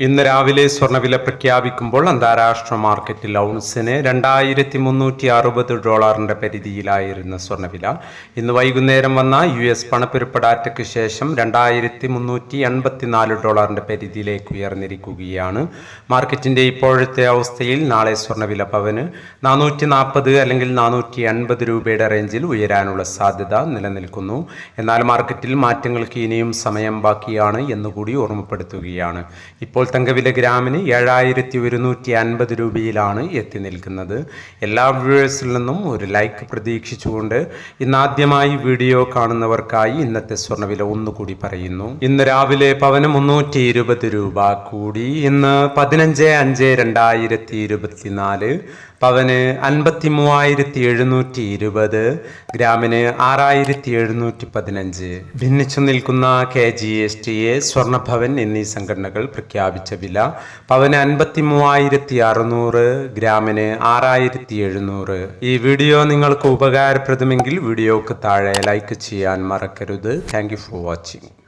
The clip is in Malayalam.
ഇന്ന് രാവിലെ സ്വർണവില പ്രഖ്യാപിക്കുമ്പോൾ അന്താരാഷ്ട്ര മാർക്കറ്റിൽ ഔൺസിന് രണ്ടായിരത്തി മുന്നൂറ്റി അറുപത് ഡോളറിന്റെ പരിധിയിലായിരുന്ന സ്വർണവില ഇന്ന് വൈകുന്നേരം വന്ന യു എസ് പണപ്പെരുപ്പ ഡാറ്റയ്ക്ക് ശേഷം രണ്ടായിരത്തി മുന്നൂറ്റി എൺപത്തിനാല് ഡോളറിന്റെ പരിധിയിലേക്ക് ഉയർന്നിരിക്കുകയാണ്. മാർക്കറ്റിന്റെ ഇപ്പോഴത്തെ അവസ്ഥയിൽ നാളെ സ്വർണവില പവന് നാനൂറ്റി നാൽപ്പത് അല്ലെങ്കിൽ നാനൂറ്റി എൺപത് രൂപയുടെ റേഞ്ചിൽ ഉയരാനുള്ള സാധ്യത നിലനിൽക്കുന്നു. എന്നാൽ മാർക്കറ്റിൽ മാറ്റങ്ങൾക്ക് ഇനിയും സമയം ബാക്കിയാണ് എന്നുകൂടി ഓർമ്മപ്പെടുത്തുകയാണ്. ഇപ്പോൾ തങ്കവില ഗ്രാമിന് ഏഴായിരത്തി ഒരുന്നൂറ്റി അൻപത് രൂപയിലാണ് എത്തി നിൽക്കുന്നത്. എല്ലാ വ്യൂവേഴ്സിൽ നിന്നും ഒരു ലൈക്ക് പ്രതീക്ഷിച്ചുകൊണ്ട് ഇന്നാദ്യമായി വീഡിയോ കാണുന്നവർക്കായി ഇന്നത്തെ സ്വർണവില ഒന്നുകൂടി പറയുന്നു. ഇന്ന് രാവിലെ പവന് മുന്നൂറ്റി ഇരുപത് രൂപ കൂടി. ഇന്ന് പതിനഞ്ച് അഞ്ച് രണ്ടായിരത്തി ഇരുപത്തിനാല് പവന് അൻപത്തി മൂവായിരത്തി എഴുന്നൂറ്റി ഇരുപത് ഗ്രാമിന് ആറായിരത്തി എഴുന്നൂറ്റി പതിനഞ്ച് ഭിന്നിച്ചു നിൽക്കുന്ന K G S T A സ്വർണഭവൻ എന്നീ സംഘടനകൾ പ്രഖ്യാപിച്ച വില പവന് അൻപത്തി മൂവായിരത്തി അറുന്നൂറ് ഗ്രാമിന് ആറായിരത്തി എഴുന്നൂറ് ഈ വീഡിയോ നിങ്ങൾക്ക് ഉപകാരപ്രദമെങ്കിൽ വീഡിയോക്ക് താഴെ ലൈക്ക് ചെയ്യാൻ മറക്കരുത്. Thank for watching.